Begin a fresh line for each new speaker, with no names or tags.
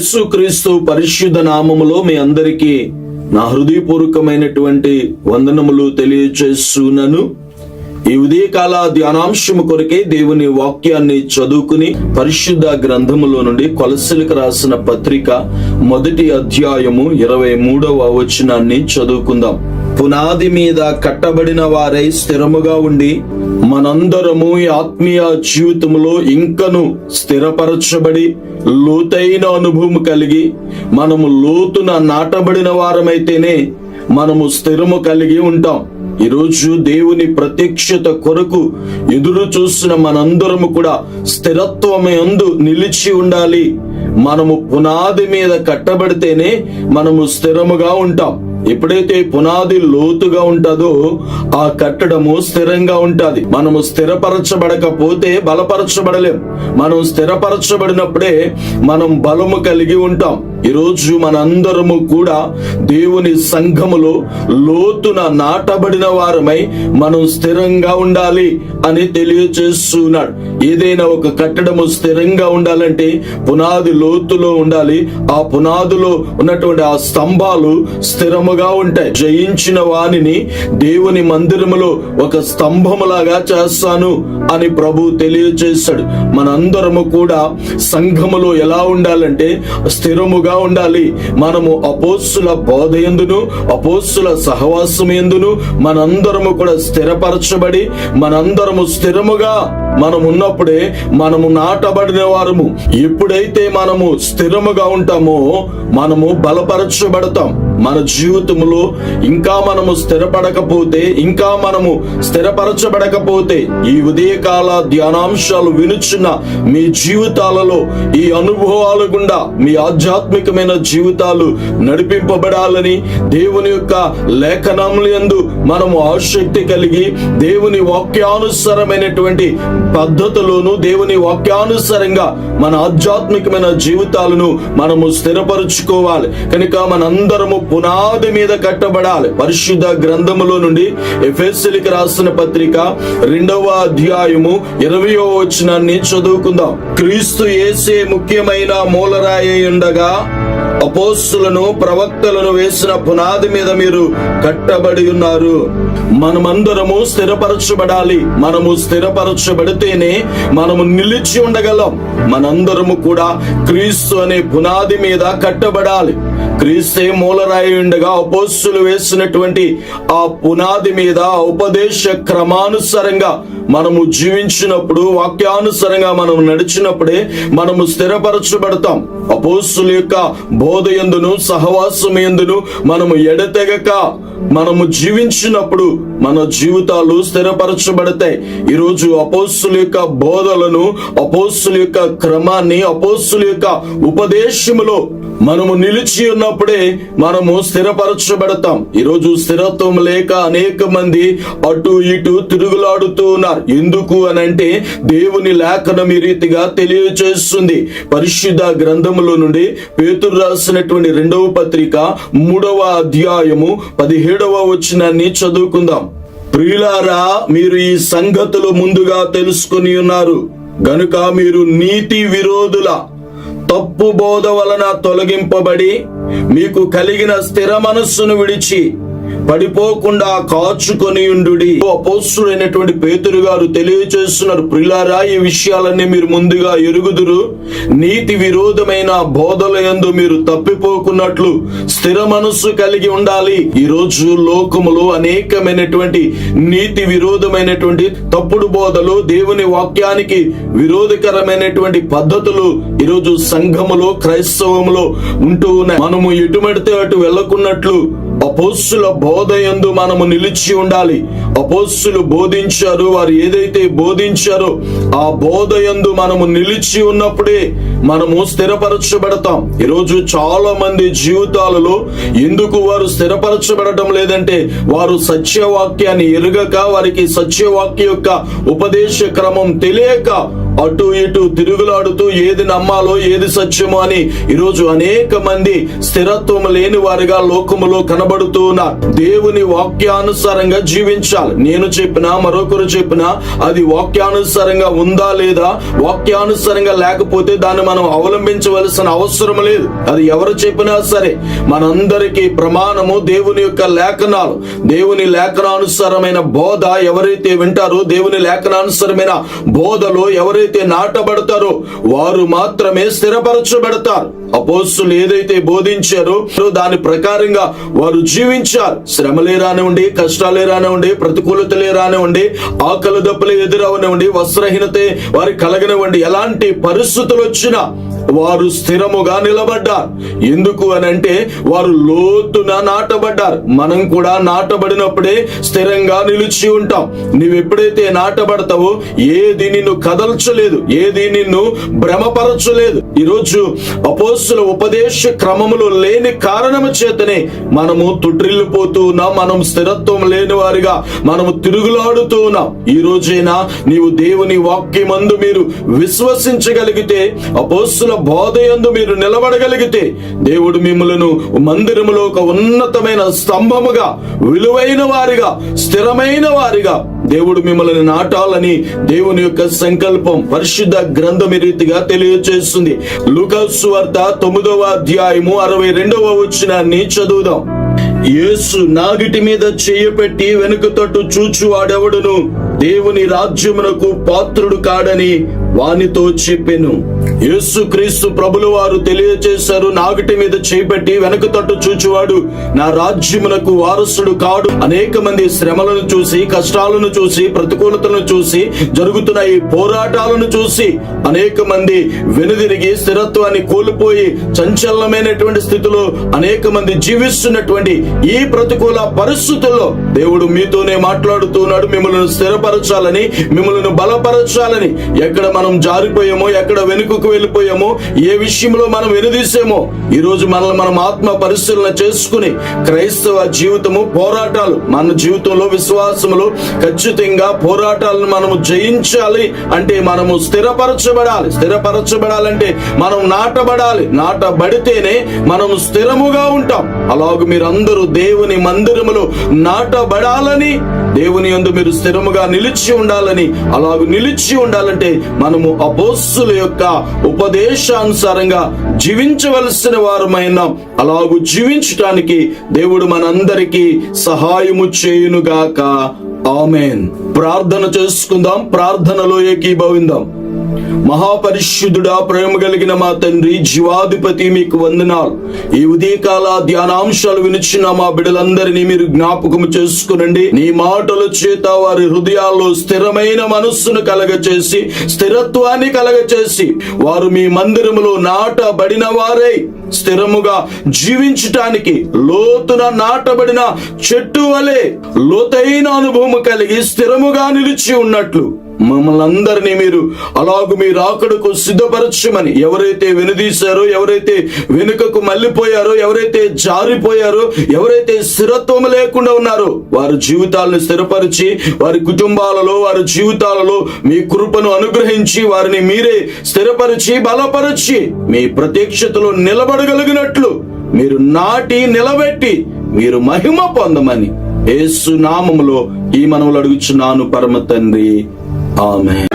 యేసుక్రీస్తు పరిశుద్ధ నామములో మీ అందరికీ నా హృదయపూర్వకమైనటువంటి వందనములు తెలియజేస్తున్నాను. ఈ ఉదయకాల ధ్యానాంశము కొరకే దేవుని వాక్యాన్ని చదువుకుని పరిశుద్ధ గ్రంథములో నుండి కొలసలకు రాసిన పత్రిక మొదటి అధ్యాయము ఇరవై మూడవ వచనాన్ని చదువుకుందాం. పునాది మీద కట్టబడిన వారై స్థిరముగా ఉండి మనందరము ఈ ఆత్మీయ జీవితంలో ఇంకను స్థిరపరచబడి లోతైన అనుభవం కలిగి మనము లోతున నాటబడిన వారమైతేనే మనము స్థిరము కలిగి ఉంటాం. ఈరోజు దేవుని ప్రత్యక్షత కొరకు ఎదురు చూసిన మనందరము కూడా స్థిరత్వమే అందు నిలిచి ఉండాలి. మనము పునాది మీద కట్టబడితేనే మనము స్థిరముగా ఉంటాం. ఎప్పుడైతే పునాది లోతుగా ఉంటుందో ఆ కట్టడము స్థిరంగా ఉంటుంది. మనము స్థిరపరచబడకపోతే బలపరచబడలేం. మనం స్థిరపరచబడినప్పుడే మనం బలము కలిగి ఉంటాం. ఈరోజు మనందరము కూడా దేవుని సంఘములో లోతున నాటబడిన వారమై మనం స్థిరంగా ఉండాలి అని తెలియచేస్తున్నాడు. ఏదైనా ఒక కట్టడము స్థిరంగా ఉండాలంటే పునాది లోతులో ఉండాలి. ఆ పునాదిలో ఉన్నటువంటి ఆ స్తంభాలు స్థిరముగా ఉంటాయి. జయించిన వానిని దేవుని మందిరములో ఒక స్తంభములాగా చేస్తాను అని ప్రభు తెలియచేశాడు మనందరము కూడా సంఘములో ఎలా ఉండాలంటే స్థిరముగా ఉండాలి. మనము అపోస్సుల బోధ ఎందును అపోస్సుల సహవాసం ఎందును మనందరము కూడా స్థిరపరచబడి మనందరము స్థిరముగా మనం ఉన్నప్పుడే మనము నాటబడిన వారము. ఎప్పుడైతే మనము స్థిరముగా ఉంటామో మనము బలపరచబడతాం. మన జీవితంలో ఇంకా మనము స్థిరపడకపోతే ఇంకా మనము స్థిరపరచబడకపోతే ఈ ఉదయకాల ధ్యానాంశాలు వినుచున్న మీ జీవితాలలో ఈ అనుభవాల గుండా మీ ఆధ్యాత్మికమైన జీవితాలు నడిపింపబడాలని దేవుని యొక్క లేఖనములందు మనము ఆసక్తి కలిగి దేవుని వాక్యానుసరమైనటువంటి పద్ధతులను దేవుని వాక్యానుసారంగా మన ఆధ్యాత్మికమైన జీవితాలను మనము స్థిరపరుచుకోవాలి. కనుక మనందరము పునాది మీద కట్టబడాలి. పరిశుద్ధ గ్రంథములో నుండి ఎఫెస్సిలికి రాసిన పత్రిక రెండవ అధ్యాయము ఇరవయో వచనాన్ని చదువుకుందాం. క్రీస్తు ఏసే ముఖ్యమైన మూలరాయి ఉండగా అపోస్తులను ప్రవక్తలను వేసిన పునాది మీద మీరు కట్టబడి ఉన్నారు. మనమందరము స్థిరపరచబడాలి. మనము స్థిరపరచబడితేనే మనము నిలిచి ఉండగలం. మనందరము కూడా క్రీస్తు అనే పునాది మీద కట్టబడాలి. క్రీస్తే మూలరాయి ఉండగా అపోస్సులు వేసినటువంటి ఆ పునాది మీద ఉపదేశ క్రమానుసారంగా మనము జీవించినప్పుడు వాక్యానుసారంగా మనం నడిచినప్పుడే మనము స్థిరపరచబడతాం. అపోస్తుల యొక్క బోధ ఎందును సహవాసం ఎందును మనము ఎడతెగక మనము జీవించినప్పుడు మన జీవితాలు స్థిరపరచబడతాయి. ఈరోజు అపోస్తుల యొక్క బోధలను అపోస్తుల యొక్క క్రమాన్ని అపోస్తుల యొక్క ఉపదేశములో మనము నిలిచి ఉన్నప్పుడే మనము స్థిరపరచబడతాం. ఈరోజు స్థిరత్వం లేక అనేక మంది అటు ఇటు తిరుగులాడుతూ ఉన్నారు. ఎందుకు అని అంటే దేవుని లేఖనం ఈ రీతిగా తెలియచేస్తుంది పరిశుద్ధ గ్రంథములో నుండి పేతురు రాసినటువంటి రెండవ పత్రిక మూడవ అధ్యాయము పదిహేడవ వచనాన్ని చదువుకుందాం. ప్రియులారా మీరు ఈ సంగతులు ముందుగా తెలుసుకుని ఉన్నారు. గనుక మీరు నీతి విరోధుల తప్పు బోధ వలన తొలగింపబడి మీకు కలిగిన స్థిర మనస్సును విడిచి పడిపోకుండా కాచుకొని ఉండు అపోస్తుడైనటువంటి పేతురు గారు తెలియచేస్తున్నారు. ప్రిలారా ఈ విషయాలన్నీ మీరు ముందుగా ఎరుగుదురు. నీతి విరోధమైన బోధల ఎందు మీరు తప్పిపోకున్నట్లు స్థిర మనస్సు కలిగి ఉండాలి. ఈ రోజు లోకములో అనేకమైనటువంటి నీతి విరోధమైనటువంటి తప్పుడు బోధలు దేవుని వాక్యానికి విరోధకరమైనటువంటి పద్ధతులు ఈరోజు సంఘములో క్రైస్తవములో ఉంటూ ఉన్నాయి. మనము ఎటుమడితే అటు వెళ్ళకున్నట్లు అపోస్సుల బోధ ఎందు మనము నిలిచి ఉండాలి. అపోస్సులు బోధించారు వారు ఏదైతే బోధించారో ఆ బోధ ఎందు మనము నిలిచి ఉన్నప్పుడే మనము స్థిరపరచబడతాం. ఈరోజు చాలా మంది జీవితాలలో ఎందుకు వారు స్థిరపరచబడటం లేదంటే వారు సత్యవాక్యాన్ని ఎరుగక వారికి సత్యవాక్య యొక్క ఉపదేశ క్రమం తెలియక అటు ఇటు తిరుగులాడుతూ ఏది నమ్మాలో ఏది సత్యమో అని ఈరోజు అనేక మంది స్థిరత్వం లేని వారిగా లోకములో కనబడుతూ ఉన్నారు. దేవుని వాక్యానుసారంగా జీవించాలి. నేను చెప్పినా మరొకరు చెప్పినా అది వాక్యానుసారంగా ఉందా లేదా? వాక్యానుసారంగా లేకపోతే దాన్ని మనం అవలంబించవలసిన అవసరం లేదు. అది ఎవరు చెప్పినా సరే మనందరికీ ప్రమాణము దేవుని యొక్క లేఖనాలు. దేవుని లేఖనానుసారమైన బోధ ఎవరైతే వింటారో దేవుని లేఖనానుసారమైన బోధలో ఎవరైతే నాటబడతారో వారు మాత్రమే స్థిరపరచబడతారు. అపోస్తులు ఏదైతే బోధించారో దాని ప్రకారంగా వారు జీవించారు. శ్రమలే రానివ్వండి కష్టాలే రానివ్వండి ప్రతికూలతలే రానివ్వండి ఆకలి దప్పులే ఎదురవనివ్వండి వస్త్రహీనతే వారి కలగనివ్వండి ఎలాంటి పరిస్థితులు వచ్చినా వారు స్థిరముగా నిలబడ్డారు. ఎందుకు అని అంటే వారు లోతున నాటబడ్డారు. మనం కూడా నాటబడినప్పుడే స్థిరంగా నిలిచి ఉంటాం. నువ్వు ఎప్పుడైతే నాటబడతావో ఏది నిన్ను కదల్చలేదు ఏది నిన్ను భ్రమపరచలేదు. ఈరోజు అపోస్తుల ఉపదేశ క్రమములో లేని కారణము చేతనే మనము తుట్రిల్లిపోతూ ఉన్నాం. మనం స్థిరత్వం లేని వారిగా మనము తిరుగులాడుతూ ఉన్నాం. ఈ రోజైనా నీవు దేవుని వాక్యమందు మీరు విశ్వసించగలిగితే అపోస్తుల బోధయందు మీరు నిలబడగలిగితే దేవుడు మిమ్మలను మందిరములో ఒక ఉన్నతమైన స్తంభముగా విలువైన వారిగా స్థిరమైన వారిగా దేవుడు మిమ్మల్ని నాటాలని దేవుని యొక్క సంకల్పం పరిశుద్ధ గ్రంథం రీతిగా తెలియచేస్తుంది. లుకస్ వార్త తొమ్మిదవ అధ్యాయము అరవై రెండవ వచ్చినాన్ని చదువుదాం. యేసు నాగిటి మీద చేయపెట్టి వెనుక తట్టు చూచువాడెవడును? దేవుని రాజ్యమునకు పాత్రుడు కాడని వానితో చెప్పెను. యేసుక్రీస్తు ప్రభులు వారు తెలియచేశారు నాగటి మీద చేపెట్టి వెనక తట్టు చూచువాడు. నా రాజ్యమునకు వారసుడు కాడు. అనేక మంది శ్రమలను చూసి కష్టాలను చూసి ప్రతికూలతలను చూసి జరుగుతున్న ఈ పోరాటాలను చూసి అనేక మంది వెనుదిరిగి స్థిరత్వాన్ని కోల్పోయి చంచలమైనటువంటి స్థితిలో అనేక మంది జీవిస్తున్నటువంటి ఈ ప్రతికూల పరిస్థితుల్లో దేవుడు మీతోనే మాట్లాడుతున్నాడు మిమ్మల్ని స్థిరపరచాలని మిమ్మల్ని బలపరచాలని ఎక్కడ మనం జారిపోయామో ఎక్కడ వెనుకకు వెళ్ళిపోయామో ఏ విషయంలో మనం వెనుదీసామో ఈరోజు మనల్ని మనం ఆత్మ పరిశీలన చేసుకుని క్రైస్తవ జీవితము పోరాటాలు మన జీవితంలో విశ్వాసములు ఖచ్చితంగా పోరాటాలను మనము జయించాలి అంటే మనము స్థిరపరచబడాలి. స్థిరపరచబడాలంటే మనం నాటబడాలి. నాటబడితేనే మనము స్థిరముగా ఉంటాం. అలాగ మీరందరూ దేవుని మందిరములో నాటబడాలని దేవుని యందు మీరు స్థిరముగా నిలిచి ఉండాలని అలాగ నిలిచి ఉండాలంటే మనము అపోస్సుల యొక్క ఉపదేశానుసారంగా జీవించవలసిన వారమైన అలాగూ జీవించటానికి దేవుడు మనందరికీ సహాయము చేయునుగాక. ఆమెన్. ప్రార్థన చేసుకుందాం. ప్రార్థనలో ఏకీభవిందాం. మహాపరిశుద్ధుడా ప్రేమ కలిగిన మా తండ్రి జీవాధిపతి మీకు వందనాలు. ఈ ఉదయకాల ధ్యానాంశాలు వినిచిన మా బిడలందరినీ మీరు జ్ఞాపకము చేసుకునండి. నీ మాటల చేత వారి హృదయాల్లో స్థిరమైన మనస్సును కలగచేసి స్థిరత్వాన్ని కలగచేసి వారు మీ మందిరములో నాటబడిన వారై స్థిరముగా జీవించటానికి లోతున నాటబడిన చెట్టు వలె లోతైన అనుభవం కలిగి స్థిరముగా నిలిచి ఉన్నట్లు మమ్మల్ని అందరినీ మీరు అలాగు మీ రాకడకు సిద్ధపరచమని. ఎవరైతే వెనుదీశారో ఎవరైతే వెనుకకు మళ్ళీపోయారో ఎవరైతే జారిపోయారో ఎవరైతే స్థిరత్వం లేకుండా ఉన్నారో వారి జీవితాలను స్థిరపరిచి వారి కుటుంబాలలో వారి జీవితాలలో మీ కృపను అనుగ్రహించి వారిని మీరే స్థిరపరిచి బలపరిచి మీ ప్రత్యక్షతలో నిలబడగలిగినట్లు మీరు నాటి నిలబెట్టి మీరు మహిమ పొందమని. ఏసునామములో ఈ మనములు అడుగుచున్నాను పరమ తండ్రి. Oh, Amen.